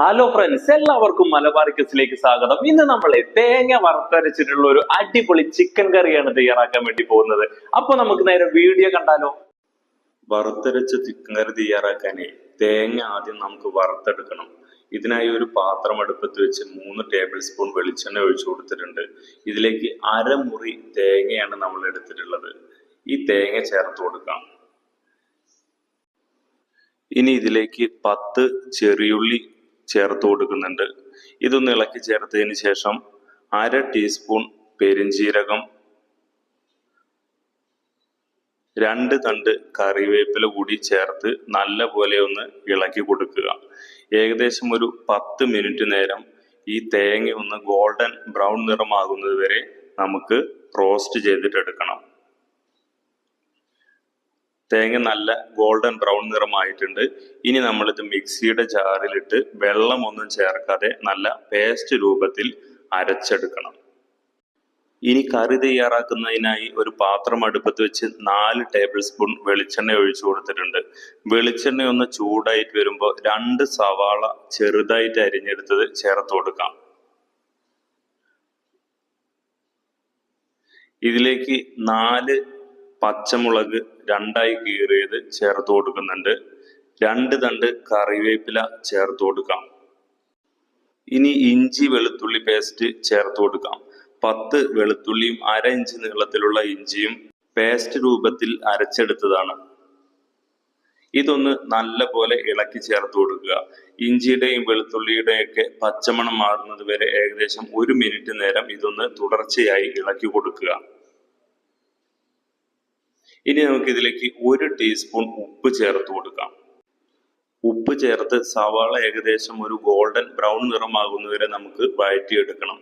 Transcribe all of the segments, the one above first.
Hello friends എല്ലാവർക്കും മലബാർ കിസിലേക്ക് സ്വാഗതം. ഇന്ന് നമ്മൾ തേങ്ങ വറുത്തരച്ചിട്ടുള്ള ഒരു അടിപൊളി ചിക്കൻ കറിയാണ് തയ്യാറാക്കാൻ വേണ്ടി പോകുന്നത്. അപ്പൊ നമുക്ക് നേരെ വീഡിയോ കണ്ടാലോ? വറുത്തരച്ച ചിക്കൻ കറി തയ്യാറാക്കാനേ തേങ്ങ ആദ്യം നമുക്ക് വറുത്തെടുക്കണം. ഇതിനായി ഒരു പാത്രം അടുപ്പത്ത് വെച്ച് മൂന്ന് ടേബിൾ സ്പൂൺ വെളിച്ചെണ്ണ ഒഴിച്ചു കൊടുത്തിട്ടുണ്ട്. ഇതിലേക്ക് അരമുറി തേങ്ങയാണ് നമ്മൾ എടുത്തിട്ടുള്ളത്. ഈ തേങ്ങ ചേർത്ത് കൊടുക്കാം. ഇനി ഇതിലേക്ക് പത്ത് ചെറിയുള്ളി ചേർത്ത് കൊടുക്കുന്നുണ്ട്. ഇതൊന്ന് ഇളക്കി ചേർത്തതിന് ശേഷം അര ടീസ്പൂൺ പെരിഞ്ജീരകം രണ്ട് തണ്ട് കറിവേപ്പില കൂടി ചേർത്ത് നല്ല പോലെ ഒന്ന് ഇളക്കി കൊടുക്കുക. ഏകദേശം ഒരു പത്ത് മിനിറ്റ് നേരം ഈ തേങ്ങ ഒന്ന് ഗോൾഡൻ ബ്രൗൺ നിറമാകുന്നത് വരെ നമുക്ക് റോസ്റ്റ് ചെയ്തിട്ടെടുക്കണം. തേങ്ങ നല്ല ഗോൾഡൻ ബ്രൗൺ നിറമായിട്ടുണ്ട്. ഇനി നമ്മളിത് മിക്സിയുടെ ജാറിലിട്ട് വെള്ളമൊന്നും ചേർക്കാതെ നല്ല പേസ്റ്റ് രൂപത്തിൽ അരച്ചെടുക്കണം. ഇനി കറി തയ്യാറാക്കുന്നതിനായി ഒരു പാത്രം അടുപ്പത്ത് വെച്ച് നാല് ടേബിൾ സ്പൂൺ വെളിച്ചെണ്ണ ഒഴിച്ചു കൊടുത്തിട്ടുണ്ട്. വെളിച്ചെണ്ണ ഒന്ന് ചൂടായിട്ട് വരുമ്പോൾ രണ്ട് സവാള ചെറുതായിട്ട് അരിഞ്ഞെടുത്തത് ചേർത്ത് കൊടുക്കാം. ഇതിലേക്ക് നാല് പച്ചമുളക് രണ്ടായി കീറിയത് ചേർത്ത് കൊടുക്കുന്നുണ്ട്. രണ്ട് തണ്ട് കറിവേപ്പില ചേർത്ത് കൊടുക്കാം. ഇനി ഇഞ്ചി വെളുത്തുള്ളി പേസ്റ്റ് ചേർത്ത് കൊടുക്കാം. പത്ത് വെളുത്തുള്ളിയും അര ഇഞ്ച് നീളത്തിലുള്ള ഇഞ്ചിയും പേസ്റ്റ് രൂപത്തിൽ അരച്ചെടുത്തതാണ്. ഇതൊന്ന് നല്ല പോലെ ഇളക്കി ചേർത്ത് കൊടുക്കുക. ഇഞ്ചിയുടെയും വെളുത്തുള്ളിയുടെയും ഒക്കെ പച്ചമണം മാറുന്നത് വരെ ഏകദേശം ഒരു മിനിറ്റ് നേരം ഇതൊന്ന് തുടർച്ചയായി ഇളക്കി കൊടുക്കുക. ഇനി നമുക്ക് ഇതിലേക്ക് ഒരു ടീസ്പൂൺ ഉപ്പ് ചേർത്ത് കൊടുക്കാം. ഉപ്പ് ചേർത്ത് സവാള ഏകദേശം ഒരു ഗോൾഡൻ ബ്രൗൺ നിറമാകുന്നവരെ നമുക്ക് വഴറ്റിയെടുക്കണം.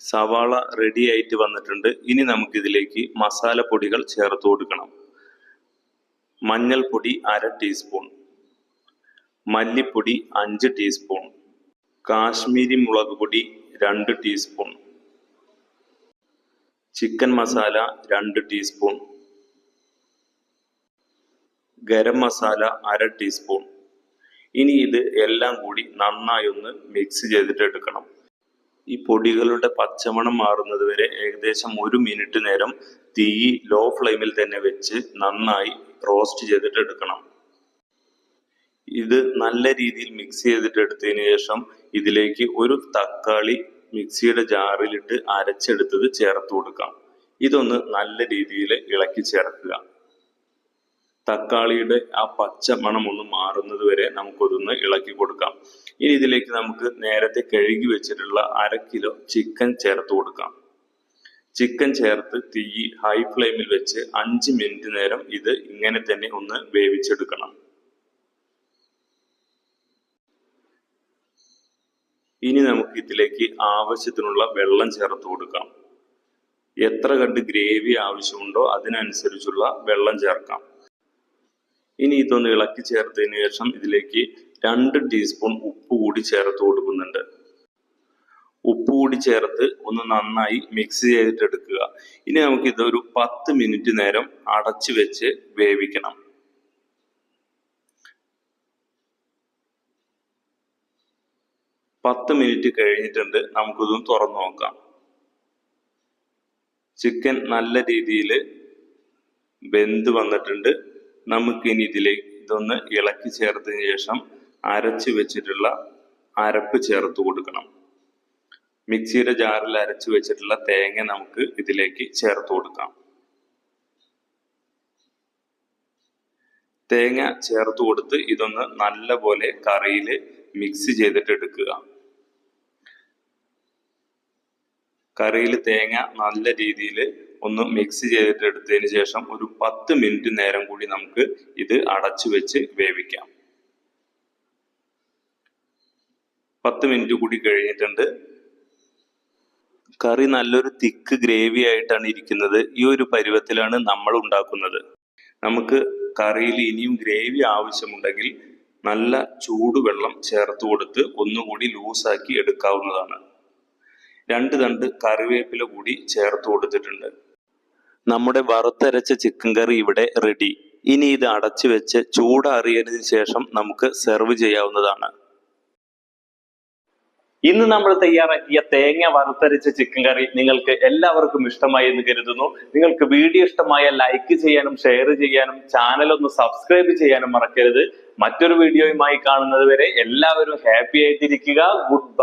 സവാള റെഡി ആയിട്ട് വന്നിട്ടുണ്ട്. ഇനി നമുക്ക് ഇതിലേക്ക് മസാലപ്പൊടികൾ ചേർത്ത് കൊടുക്കണം. മഞ്ഞൾപ്പൊടി അര ടീസ്പൂൺ മല്ലിപ്പൊടി അഞ്ച് ടീസ്പൂൺ കാശ്മീരി മുളക് പൊടി രണ്ട് ടീസ്പൂൺ ചിക്കൻ മസാല രണ്ട് ടീസ്പൂൺ ഗരം മസാല അര ടീസ്പൂൺ ഇനി ഇത് എല്ലാം കൂടി നന്നായി ഒന്ന് മിക്സ് ചെയ്തിട്ട് എടുക്കണം ഈ പൊടികളുടെ പച്ചമണം മാറുന്നത് വരെ ഏകദേശം ഒരു മിനിറ്റ് നേരം തീ ലോ ഫ്ലെയിമിൽ തന്നെ വെച്ച് നന്നായി റോസ്റ്റ് ചെയ്തിട്ട് എടുക്കണം ഇത് നല്ല രീതിയിൽ മിക്സ് ചെയ്തിട്ട് എടുത്തതിന് ശേഷം ഇതിലേക്ക് ഒരു തക്കാളി മിക്സിയുടെ ജാറിലിട്ട് അരച്ചെടുത്തത് ചേർത്ത് കൊടുക്കാം. ഇതൊന്ന് നല്ല രീതിയിൽ ഇളക്കി ചേർക്കുക. തക്കാളിയുടെ ആ പച്ച മണം ഒന്ന് മാറുന്നത് വരെ നമുക്കൊന്ന് ഇളക്കി കൊടുക്കാം. ഇനി ഇതിലേക്ക് നമുക്ക് നേരത്തെ കഴുകി വെച്ചിട്ടുള്ള അര കിലോ ചിക്കൻ ചേർത്ത് കൊടുക്കാം. ചിക്കൻ ചേർത്ത് തീ ഹൈ ഫ്ലെയിമിൽ വെച്ച് അഞ്ച് മിനിറ്റ് നേരം ഇത് ഇങ്ങനെ തന്നെ ഒന്ന് വേവിച്ചെടുക്കണം. ഇനി നമുക്ക് ഇതിലേക്ക് ആവശ്യത്തിനുള്ള വെള്ളം ചേർത്ത് കൊടുക്കാം. എത്ര കണ്ട് ഗ്രേവി ആവശ്യമുണ്ടോ അതിനനുസരിച്ചുള്ള വെള്ളം ചേർക്കാം. ഇനി ഇതൊന്ന് ഇളക്കി ചേർത്തതിന് ശേഷം ഇതിലേക്ക് രണ്ട് ടീസ്പൂൺ ഉപ്പ് കൂടി ചേർത്ത് കൊടുക്കുന്നുണ്ട്. ഉപ്പ് കൂടി ചേർത്ത് ഒന്ന് നന്നായി മിക്സ് ചെയ്തിട്ട് എടുക്കുക. ഇനി നമുക്ക് ഇതൊരു പത്ത് മിനിറ്റ് നേരം അടച്ചു വെച്ച് വേവിക്കണം. പത്ത് മിനിറ്റ് കഴിഞ്ഞിട്ടുണ്ട്. നമുക്കിതൊന്ന് തുറന്നു നോക്കാം. ചിക്കൻ നല്ല രീതിയിൽ വെന്ത് വന്നിട്ടുണ്ട്. നമുക്കിനി ഇതിലേക്ക് ഇതൊന്ന് ഇളക്കി ചേർത്തതിന് ശേഷം അരച്ച് വെച്ചിട്ടുള്ള അരപ്പ് ചേർത്ത് കൊടുക്കണം. മിക്സിയുടെ ജാറിൽ അരച്ച് വെച്ചിട്ടുള്ള തേങ്ങ നമുക്ക് ഇതിലേക്ക് ചേർത്ത് കൊടുക്കാം. തേങ്ങ ചേർത്ത് കൊടുത്ത് ഇതൊന്ന് നല്ല പോലെ കറിയിൽ മിക്സ് ചെയ്തിട്ട് എടുക്കുക. കറിയിൽ തേങ്ങ നല്ല രീതിയിൽ ഒന്ന് മിക്സ് ചെയ്തിട്ട് എടുത്തതിന് ശേഷം ഒരു പത്ത് മിനിറ്റ് നേരം കൂടി നമുക്ക് ഇത് അടച്ചു വെച്ച് വേവിക്കാം. പത്ത് മിനിറ്റ് കൂടി കഴിഞ്ഞിട്ടുണ്ട്. കറി നല്ലൊരു തിക്ക് ഗ്രേവി ആയിട്ടാണ് ഇരിക്കുന്നത്. ഈ ഒരു പരുവത്തിലാണ് നമ്മൾ ഉണ്ടാക്കുന്നത്. നമുക്ക് കറിയിൽ ഇനിയും ഗ്രേവി ആവശ്യമുണ്ടെങ്കിൽ നല്ല ചൂടുവെള്ളം ചേർത്ത് കൊടുത്ത് ഒന്നുകൂടി ലൂസാക്കി എടുക്കാവുന്നതാണ്. രണ്ട് തണ്ട് കറിവേപ്പില കൂടി ചേർത്ത് കൊടുത്തിട്ടുണ്ട്. നമ്മുടെ വറുത്തരച്ച ചിക്കൻ കറി ഇവിടെ റെഡി ഇനി ഇത് അടച്ചു വെച്ച് ചൂടാറിയതിനു ശേഷം നമുക്ക് സെർവ് ചെയ്യാവുന്നതാണ്. ഇന്ന് നമ്മൾ തയ്യാറാക്കിയ തേങ്ങ വറുത്തരച്ച ചിക്കൻ കറി നിങ്ങൾക്ക് എല്ലാവർക്കും ഇഷ്ടമായി എന്ന് കരുതുന്നു. നിങ്ങൾക്ക് വീഡിയോ ഇഷ്ടമായ ലൈക്ക് ചെയ്യാനും ഷെയർ ചെയ്യാനും ചാനൽ ഒന്ന് സബ്സ്ക്രൈബ് ചെയ്യാനും മറക്കരുത്. മറ്റൊരു വീഡിയോയുമായി കാണുന്നത് വരെ എല്ലാവരും ഹാപ്പി ആയിട്ടിരിക്കുക. Good bye